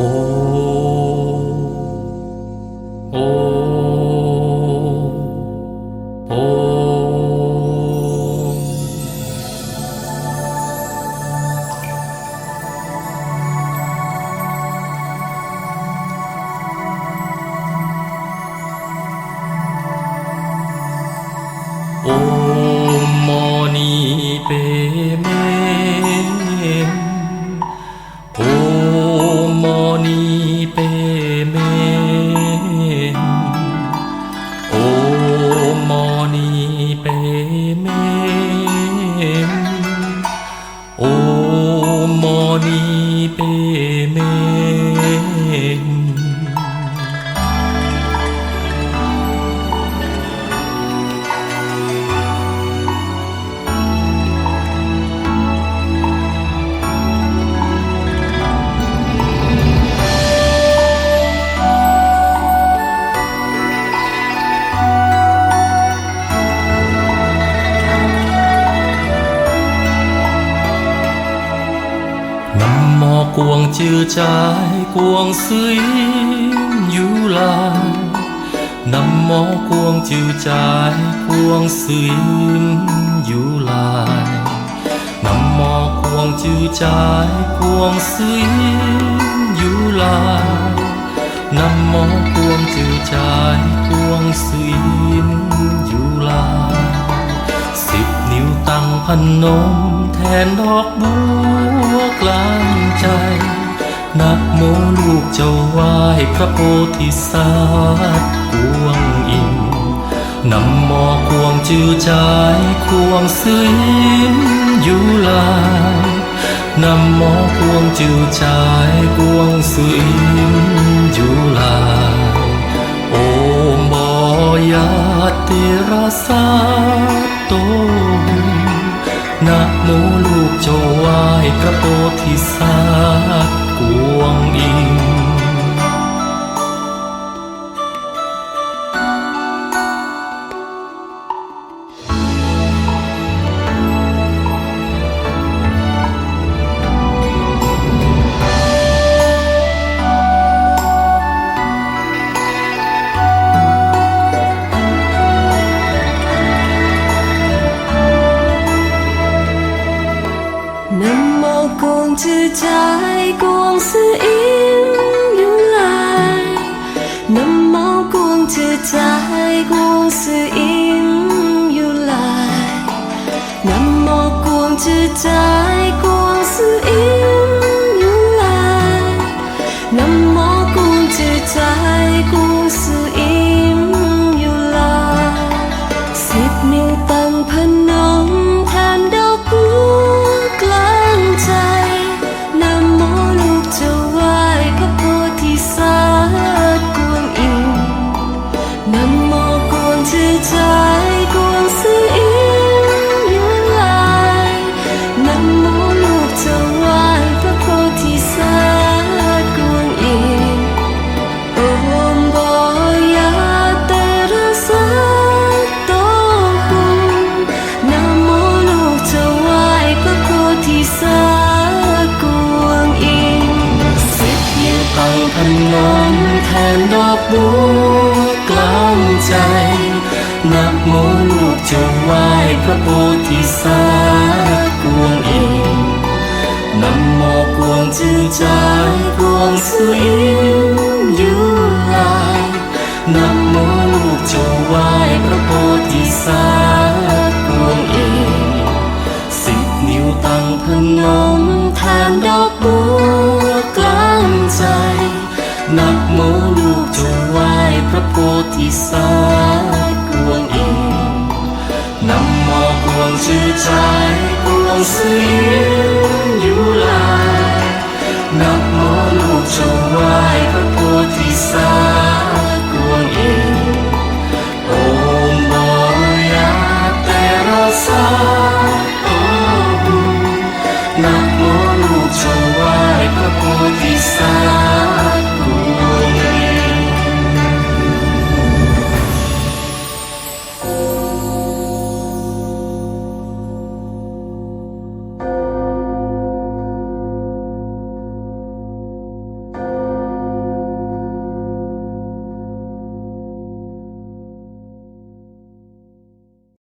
โอโ cuồng chữ trái cuồng suy du lai nằm mò cuồng chữ trái cuồng suy du lai nằm mò cuồng chữ trái cuồng suy du lai nằm mò cuồng chữ trái cuồng suy du lai สิบนิ้วตั้งพันนมแทนดอกบัวกลางใจ นักโมลูกเจ้าไหว้พระโพธิสัตว์กวงอิงนำหมอควงจือจายควงซื้ออยู่ลายนำหมอควงจือจายควงซื้ออยู่ลายโอมบอยาเตรสาโตนะโมลูกเจ้าไหว้พระโพธิสัต Nam mô cuồng chư trái cuồng sư yếm như lai Nam mô cuồng chư trái cuồng sư yếm như lai Nam mô cuồng chư trái cuồng sư yếm như lai Nam mô cuồng chư trái cuồng sư บัวกลางใจ นักโมลูกจะไหว้พระโพธิสัตว์กวงอิงนำโมกวงจือจกวงสุยอยู่ลายนักโมลูกจะไหว้พระโพธิสัตว์กวงอิงสิบนิ้วตั้งพนม ระโพธิสัตว์กวงอิงนำหมอกวงชื่อใจกวงสีออยู่ลายนัก